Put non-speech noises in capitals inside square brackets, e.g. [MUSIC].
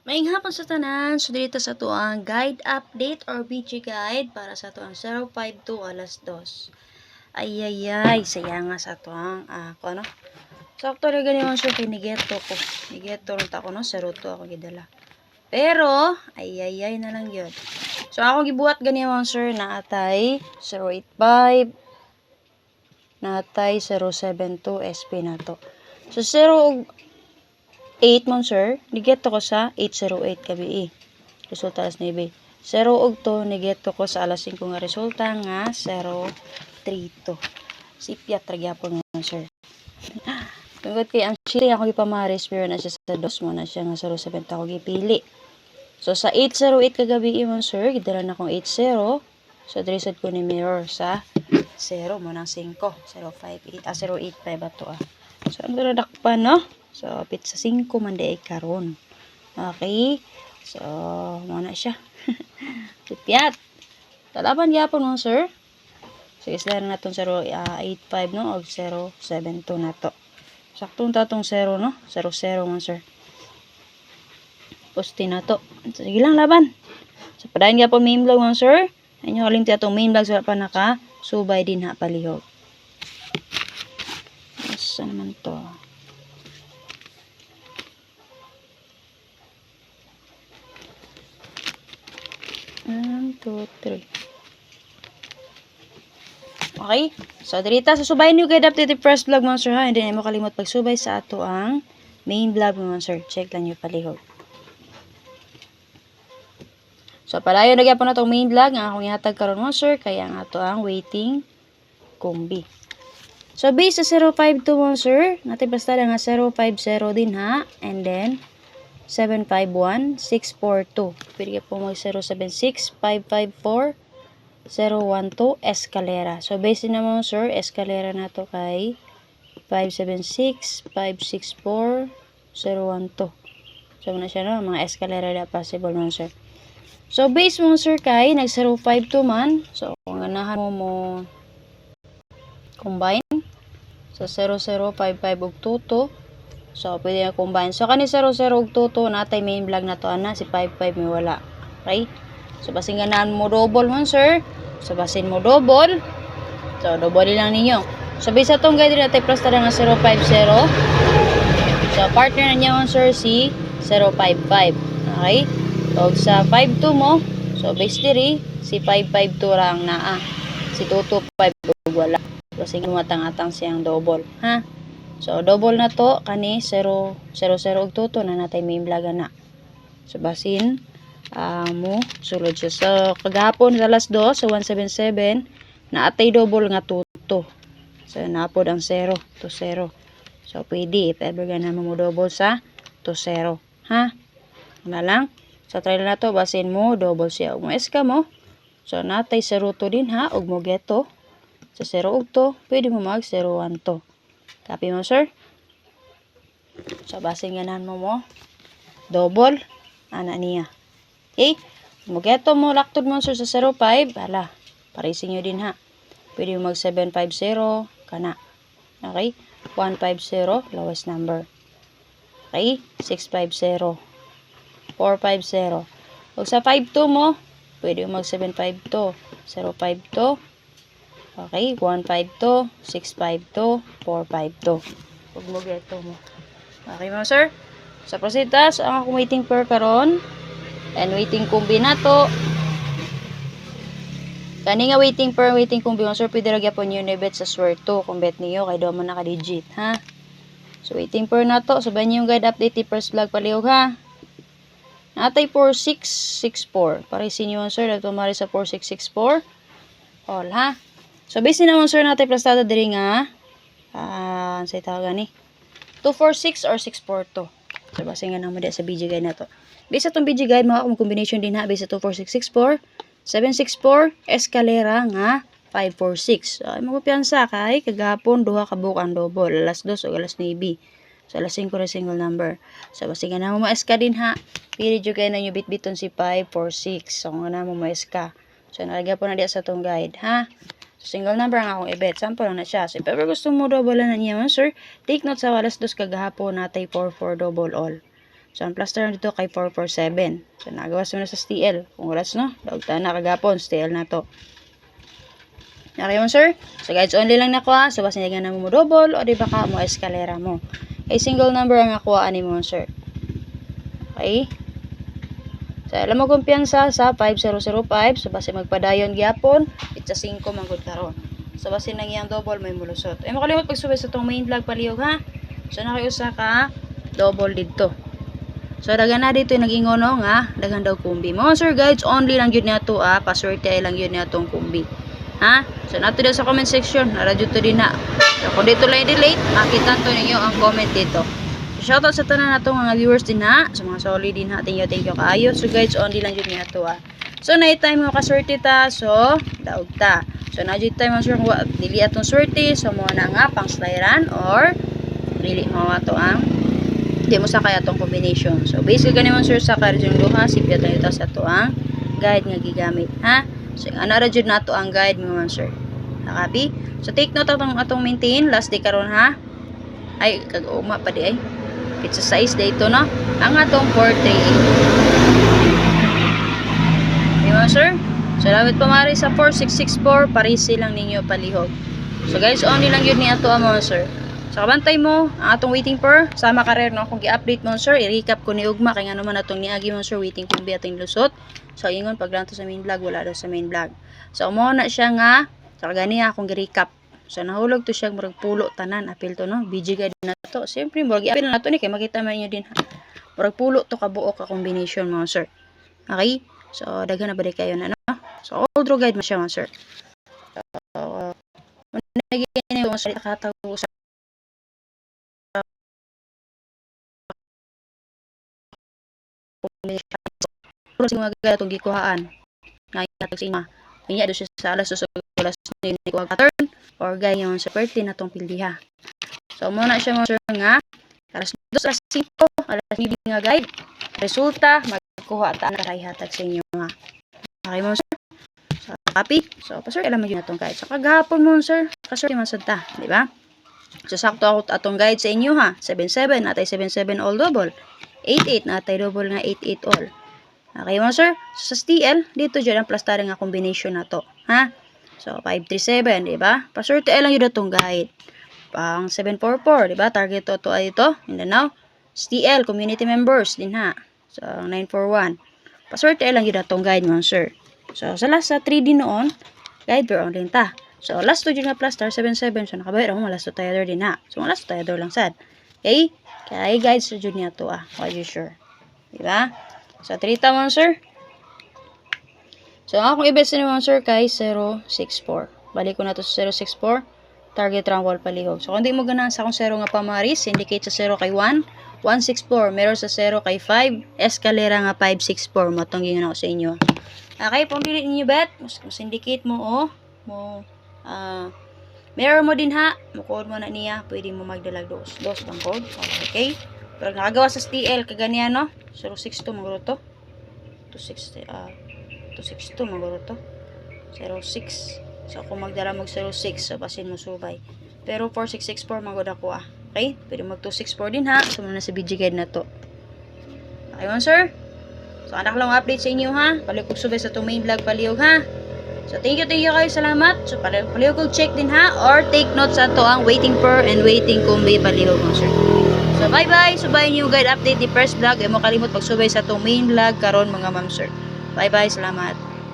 Maing hapon sa tanan, so dito sa to ang guide update or BG guide para sa to ang 052 alas 2. Ay ay ay, saya nga sa to ang ah, ko ano. Sakto rin ganyan siya pinigeto ko. Nigeto rin ako no, 02 ako gidala. Pero, ay ay ay na lang yun. So ako gibuhat ganyan sir na atay 085 na atay 072 SP na to. So 0 8 mon sir, nigeto ko sa 808 kabi Resulta alas 9. 0 og to nigeto ko sa alas 5 nga resulta nga 032. Sipyat ra gyapon mo sir. [LAUGHS] Tungod kay ang chili ako gipamaris pero na siya sa dos mo na siya nga 07 ako gipili. So sa 808 kagabi imon sir, gidala na akong 80. So diri sad ko ni mirror sa 0 mo ng 5, 058 ah 085 ato ah. So ang dakpan no? So, pit sa 5 man di karon. Okay? So, muna siya. [LAUGHS] Pipyat. Talaban gyapon mo, sir. So, isla na itong 085, no? O 072 na to. Saktong tatong 0, no? 00 man, sir. Posti na to. Sige lang, laban. So, padayon gyapon main vlog mo, sir. Ayun yung kalimti atong main vlog sa pa naka subay din ha palihog. Asa naman to? 1, 2, 3. Okay? So, dirita, susubay niyo kay Adaptive First Vlog Monster ha. Hindi mo kalimot pagsubay sa ato ang main vlog Monster. Check lang yung palihog. So, palayo na po na itong main vlog. Ang akong ihatag karon Monster. Kaya ang ato ang waiting kumbi. So, base sa 052 Monster. Natin basta lang nga 050 din ha. And then, 751-642. Pwede ka po mag 076-554-012 Escalera. So, base din naman sir, Escalera na to kay 576-564-012. So, na siya no, mga Escalera na possible man sir. So, base mo sir kay nag 052 man. So, kung ganahan mo mo combine. So, 0055 og 22. So, pwede na combine. So, kani 00 ug 22 natay main vlog na to ana si 55 may wala. Okay? So, basin ganahan mo double man sir. So, basin mo double. So, double lang ninyo. So, bisa tong guide natin plus tara nga 050. So, partner na niya man sir si 055. Okay? So, sa 52 mo, so base diri si 552 ra ang naa. Si 225 ug wala. So, sige matang-atang siyang double. Ha? So, double na to, kani 0, 0, 0 og tuto na natay main vlog na. So, basin, uh, mo, sulod siya. So, kagahapon sa alas 2, so 177, na atay double nga tuto. So, napod ang 0 to 0. So, pwede, if ever naman mo double sa to 0. Ha? Ano lang? So, try na to, basin mo, double siya. Mo ka mo. So, natay 0 to din ha, ug mo geto. Sa 0 og to, pwede mo mag 0 1 to. Copy mo, sir? So, basing ganan mo mo. Double. Ana niya. Okay? Mugeto mo, laktod mo, sir, sa 05. Hala, parising nyo din, ha. Pwede mo mag 750. Kana. Okay? 150, lowest number. Okay? 650. 450. Huwag sa 52 mo, pwede mo mag 752. 052. Okay, 152, 652, 452. Huwag mo geto mo. Okay mo, sir? Sa prositas, ang akong waiting per karon and waiting kumbi na to. Kani nga waiting per waiting kumbi mo, sir, pwede ragya po niyo nebet sa swear to kung bet niyo kay daw mo naka-digit, ha? So, waiting per na to. Sabayan niyo yung guide update ti first vlog palihog, ha? Natay 4664. Parisin niyo, sir. Nagtumari sa 4664. All, ha? So, base naman sir natin plastado diri nga ah, uh, sa tawag ni 246 or 642. So, base nga naman sa BG guide na to. Base sa itong BG guide, mga combination din ha. Base sa 24664, 764, escalera nga 546. So, ay magpapiansa kay kagapon duha ka ang double. Alas 2 o alas 9. So, alas 5 na single number. So, base nga naman mo din ha. Pili dyo kayo na nyo bitbiton si 546. So, nga naman mo eska. So, nalagyan po na diya sa itong guide ha. Single number ang akong ibet. Sample lang na siya. So, if ever gusto mo double na niya, sir, take note sa alas dos kagahapon natay 4-4 double all. So, ang plaster dito kay 447. So, nagawas mo na sa STL. Kung oras, no? Daog ta na kagapon, STL na to. Okay mo, sir? So, guys, only lang nakuha. So, basta nga na mo double o di ba ka mo eskalera mo. Ay, single number ang nakuha ani mo, sir. Okay? So, alam mo kumpiyansa sa 5005. So, basta magpadayon gyapon. It's a 5 manggod karon. So, basta nang iyang double may mulusot. Ay, makalimot pagsubay sa tong main vlog paliyog, ha? So, nakiusa ka double dito. So, dagan na dito nag-ingon nga, dagan daw kumbi. Mga sir guides, only lang yun na to ah, paswerte lang yun na tong kumbi. Ha? So, nato sa comment section, naradyo to din na. So, kung dito lang delete, makita to ninyo ang comment dito. Shoutout sa tanan nato mga viewers din ha, sa mga solid din ha, thank you, thank you kaayo. So, guys, only lang yun na to ah. So, night time mo kaswerte ta, so, daog ta. So, na time mo sure wa- dili atong swerte, so, mo na nga, pang slideran, or, dili mo ato ang di mo sa kaya tong combination. So, basically ganun sir sa karjong duha, sipya tayo ta sa to ang guide nga gigamit, ha? So, ana ra jud nato ang guide mo sir. Nakapi? So, take note atong atong maintain last day karon ha. Ay, kag-uma pa di ay. Pizza size dito no. Ang atong 438. Di ba sir? So, lawit pamari sa 4664, parisi lang ninyo palihog. So, guys, only lang yun ni ato mga sir. So, kabantay mo, ang atong waiting per, sama ka rin, no? Kung i-update mo, sir, i-recap ko ni Ugma, kaya nga naman atong niagi mo, sir, waiting kung bi atong lusot. So, ingon, pag lang to sa main vlog, wala daw sa main vlog. So, umo na siya nga, so, gani akong gi-recap. So, nahulog to siya, murag pulo, tanan, apil to, no? BG guide na to. Siyempre, murag i-apil na to ni, kaya makita man nyo din, ha? Murag pulo to kabuo ka combination, mga sir. Okay? So, daghan na ba di kayo na, no? So, all draw guide mo siya, mga sir. So, uh, yung sa katago sa Pero sa mga gaya itong gikuhaan. Ngayon sa ima. Kanya doon siya sa alas sa alas ni ko or gaya yung sa perti na tong pildiha. So muna siya mo sir nga alas 2 alas 5 alas 9 nga guide. Resulta magkuha ta na hatag sa inyo nga. Okay mo sir? So copy. So pa sir alam mo yun atong guide. So kagahapon mo sir, kasur man ta, di ba? So sakto ako atong guide sa inyo ha. 77 natay 77 all double. 88 natay double nga 88 all. Okay mo sir? So, sa STL, dito dyan ang plastari nga combination na to. Ha? So, 537, di ba? Paswerte ay lang yun itong guide. Pang 744, di ba? Target to to ay ito. Mindanao. STL, community members din ha. So, 941. Paswerte ay lang yun itong guide mo sir. So, sa last sa 3D noon, guide per on din ta. So, last to dyan nga plaster, 77. So, nakabayar ako, malas to tayo din ha. So, malas to tayo lang sad. Okay? Kaya guys, sa dyan niya to ah. Are you sure? Di ba? So, 3 tamang sir. So, ang akong i-best naman sir kay 064. Balik ko na to sa 064. Target round wall palihog. So, kung di mo ganahan sa akong 0 nga pamaris, indicate sa 0 kay 1. 164. Meron sa 0 kay 5. Escalera nga 564. Matongin ako sa inyo. Okay, dili ninyo bet, mas, mas indicate mo, oh, mo, ah, Meron mo din ha, mukod mo na niya, pwede mo magdalag dos. Dos bang code? Okay. Pero nakagawa sa STL, kaganyan no? 062 maguro to. 260, ah, 262 maguro to. 06. So, kung magdala mag 06, so basin mo subay. Pero 4664 magod ako ah. Okay? Pwede mag 264 din ha. So, muna sa BG guide na to. Mo, sir? So, anak lang update sa inyo ha. Palikog subay sa itong main vlog paliyog ha. So, thank you, thank you kayo. Salamat. So, pali- palihog check din ha. Or take notes sa to ang waiting per and waiting kumbi palihog mo, sir. So, bye-bye. Subayin niyo guide update di first vlog. Ay mo kalimot pagsubay sa itong main vlog karon mga ma'am, sir. Bye-bye. Salamat.